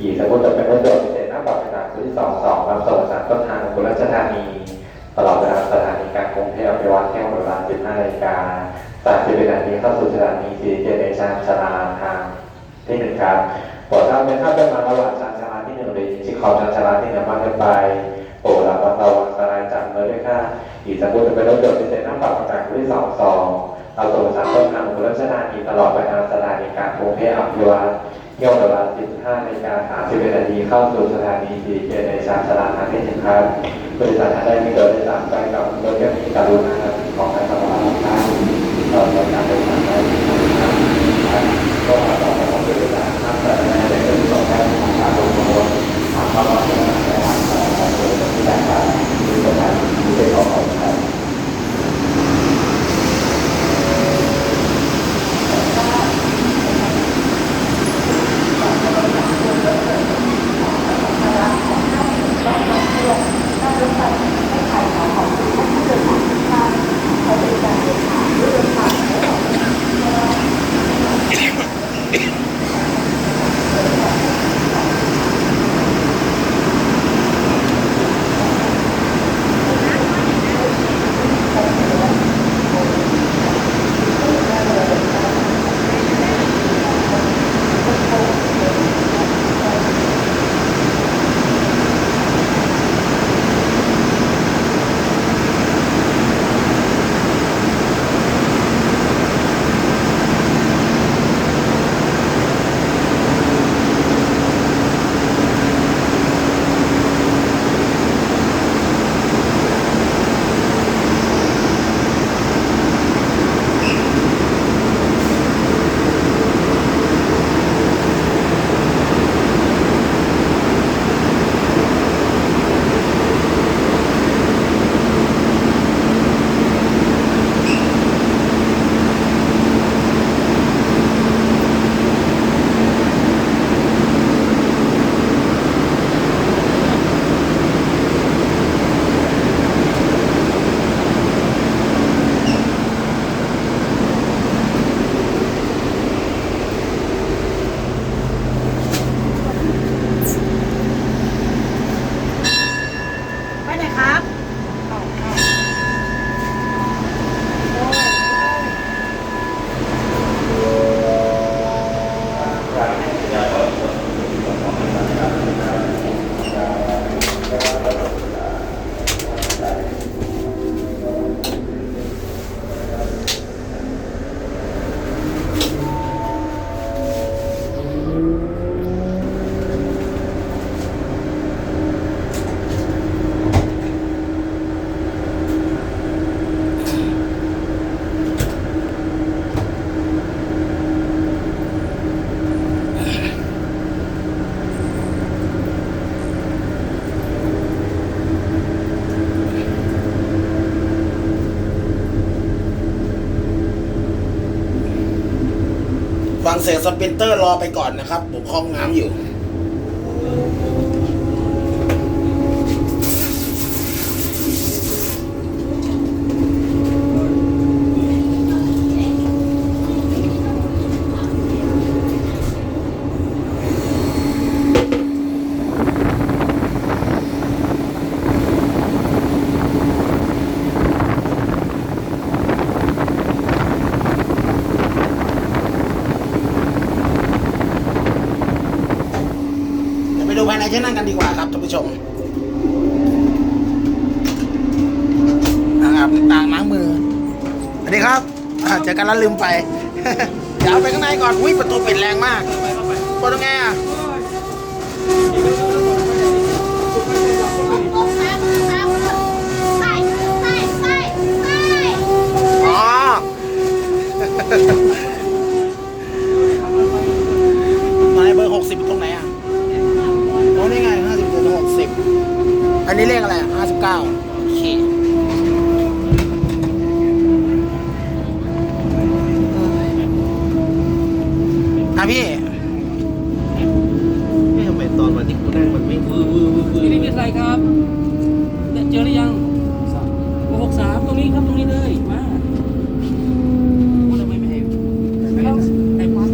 อีกสมมติจะเป็นรถยนต์พิเศษหน้าปัดขนาดศูนที่สองสองลำส่งสารต้นทางอุบลราชธานี ตลอดเวลาสถานีกลางกรุงเทพไปวัดแก้วเวลา15นาฬิกาสามสิบนาทีเข้าสู่สถานีสีเจเนชานชลาทางที่หนึ่งครับโปรดทราบเป็นถ้าเป็นมาระหว่างชานชลาที่หนึ่งหรือชิคอมชานชลาที่หนึ่งมากเกินไปโปรดระมัดระวังอันตรายจากเลยด้วยค่ะอีกสมมติจะเป็นรถยนต์พิเศษหน้าปัดขนาดศูนที่สองสองเราส่งสารต้นทางอุบลราชธานีตลอดไปทางสถานีกลางกรุงเทพอภิวัต เที่ยวเวลา 15นาฬิกา30นาทีเข้าสู่สถานีสีเจในชานสาลาทางที่หนึ่งครับบริษัทได้ไมีโดยโดยสามไปกับรถยนต์ที่กรุณาของทางตำรวจท่านต่อจากการเดินทางได้ครับก็ขอของบริษัทท่านแต่ในเรื่องของการทำงการลงทุนทางตลอดในท เสียงสปินเตอร์รอไปก่อนนะครับผมคล้องน้ำอยู่ เดี๋ยวไปดูภายใน ที่นั่งกันดีกว่าครับท่านผู้ชมอ่างอาบต่างล้างมือสวัสดีครับเจอกันแล้วลืมไป เดี๋ยวไปข้างในก่อนอุ้ยประตูปิดแรงมากเปิดตรงไงอะอ๋อ นายเบอร์หกสิบตรงไหนอะโอ้นี่ไงห้าสิบเจ็ดหกสิบอันนี้เลขอะไรอะห้าสิบเก้าโอเค อะพี่ไม่ทำไมตอนวันที่กูนั่งมันไม่วื้อวื้อวื้อวื้อพี่นี่เป็นไรครับเนี่ยเจอหรือยังหกสามตรงนี้ครับตรงนี้เลย มา ทำไมไม่ให้ เข้าไอ้วัด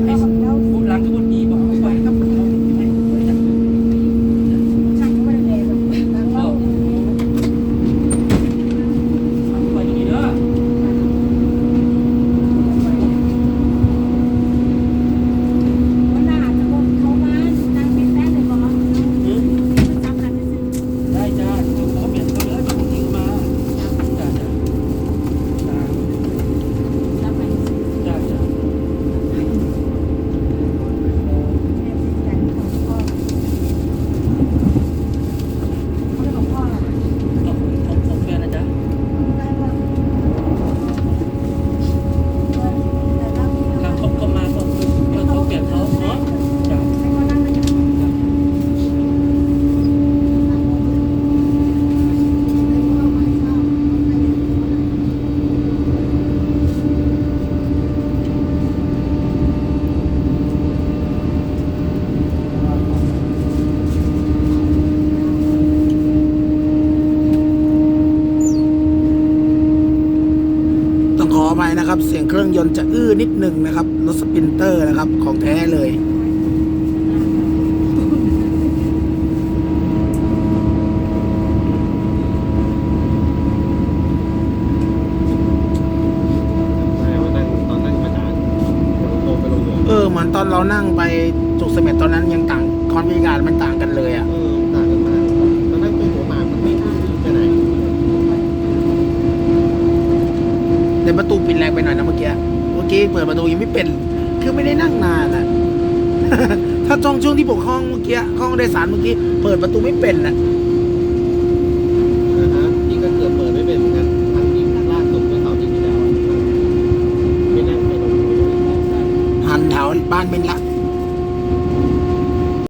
นะครับ เสียงเครื่องยนต์จะอื้อนิดหนึ่งนะครับรถสปินเตอร์นะครับของแท้เลยเออเหมือนตอนเรานั่งไปจุกเสม็ดตอนนั้นยังต่างคอนฟิกการมันต่างกันเลยอะ่ะ เออต่างกันมากตอนนั่งไปหัวหมากมันไม่อื้อไปไหน แต่ ประตูปิดแรงไปหน่อยนะเมื่อกี้ เมื่อกี้เปิดประตูยังไม่เป็น คือไม่ได้นั่งนานอะถ้าจองช่วงที่ผมเข้าห้องเมื่อกี้เข้าห้องโดยสารเมื่อกี้ เปิดประตูไม่เป็นนะนะฮะนี่ก็เกิดเปิดไม่เป็นเหมือนกันครั้งที่ล่าสุดเมื่อเสาร์อาที่ที่แล้วอะไม่นั่งไม่ลงหันแถวบ้านเบนละ